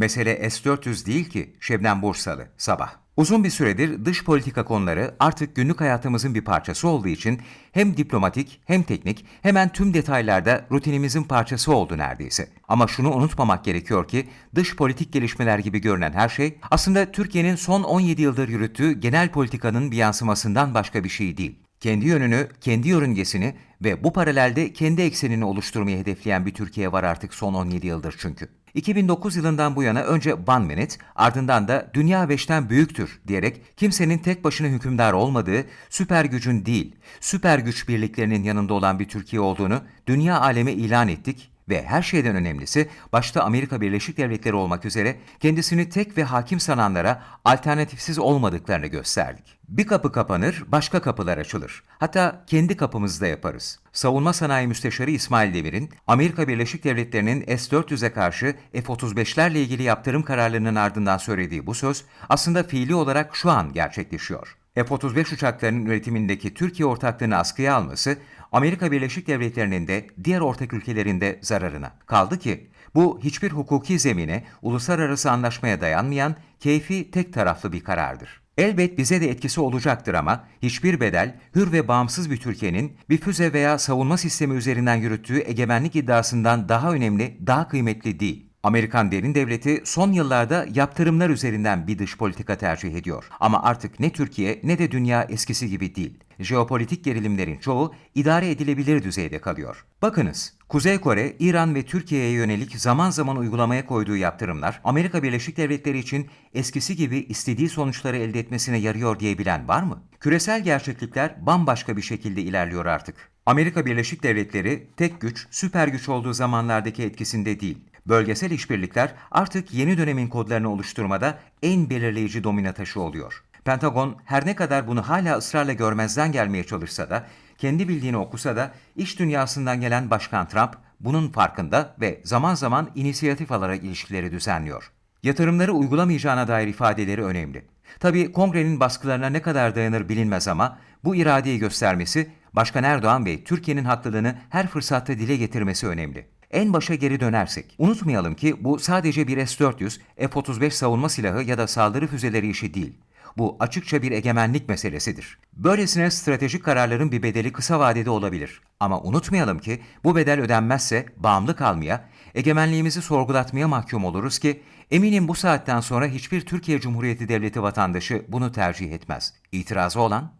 Mesele S-400 değil ki Şebnem Bursalı, sabah. Uzun bir süredir dış politika konuları artık günlük hayatımızın bir parçası olduğu için hem diplomatik hem teknik hemen tüm detaylarda rutinimizin parçası oldu neredeyse. Ama şunu unutmamak gerekiyor ki dış politik gelişmeler gibi görünen her şey aslında Türkiye'nin son 17 yıldır yürüttüğü genel politikanın bir yansımasından başka bir şey değil. Kendi yönünü, kendi yörüngesini ve bu paralelde kendi eksenini oluşturmayı hedefleyen bir Türkiye var artık son 17 yıldır çünkü. 2009 yılından bu yana önce one minute ardından da dünya beşten büyüktür diyerek kimsenin tek başına hükümdar olmadığı süper gücün değil, süper güç birliklerinin yanında olan bir Türkiye olduğunu dünya aleme ilan ettik ve her şeyden önemlisi başta Amerika Birleşik Devletleri olmak üzere kendisini tek ve hakim sananlara alternatifsiz olmadıklarını gösterdik. Bir kapı kapanır, başka kapılar açılır. Hatta kendi kapımızda yaparız. Savunma Sanayi Müsteşarı İsmail Demir'in Amerika Birleşik Devletleri'nin S-400'e karşı F-35'lerle ilgili yaptırım kararlarının ardından söylediği bu söz aslında fiili olarak şu an gerçekleşiyor. F-35 uçaklarının üretimindeki Türkiye ortaklığını askıya alması, Amerika Birleşik Devletleri'nin de diğer ortak ülkelerinde zararına. Kaldı ki bu hiçbir hukuki zemine, uluslararası anlaşmaya dayanmayan keyfi tek taraflı bir karardır. Elbet bize de etkisi olacaktır ama hiçbir bedel hür ve bağımsız bir Türkiye'nin bir füze veya savunma sistemi üzerinden yürüttüğü egemenlik iddiasından daha önemli, daha kıymetli değil. Amerikan derin devleti son yıllarda yaptırımlar üzerinden bir dış politika tercih ediyor. Ama artık ne Türkiye ne de dünya eskisi gibi değil. Jeopolitik gerilimlerin çoğu idare edilebilir düzeyde kalıyor. Bakınız, Kuzey Kore, İran ve Türkiye'ye yönelik zaman zaman uygulamaya koyduğu yaptırımlar Amerika Birleşik Devletleri için eskisi gibi istediği sonuçları elde etmesine yarıyor diyebilen var mı? Küresel gerçeklikler bambaşka bir şekilde ilerliyor artık. Amerika Birleşik Devletleri tek güç, süper güç olduğu zamanlardaki etkisinde değil. Bölgesel işbirlikler artık yeni dönemin kodlarını oluşturmada en belirleyici domino taşı oluyor. Pentagon her ne kadar bunu hala ısrarla görmezden gelmeye çalışsa da, kendi bildiğini okusa da iş dünyasından gelen Başkan Trump bunun farkında ve zaman zaman inisiyatif alarak ilişkileri düzenliyor. Yatırımları uygulamayacağına dair ifadeleri önemli. Tabii kongrenin baskılarına ne kadar dayanır bilinmez ama bu iradeyi göstermesi Başkan Erdoğan ve Türkiye'nin haklılığını her fırsatta dile getirmesi önemli. En başa geri dönersek, unutmayalım ki bu sadece bir S-400, F-35 savunma silahı ya da saldırı füzeleri işi değil. Bu açıkça bir egemenlik meselesidir. Böylesine stratejik kararların bir bedeli kısa vadede olabilir. Ama unutmayalım ki bu bedel ödenmezse bağımlı kalmaya, egemenliğimizi sorgulatmaya mahkum oluruz ki eminim bu saatten sonra hiçbir Türkiye Cumhuriyeti Devleti vatandaşı bunu tercih etmez. İtirazı olan?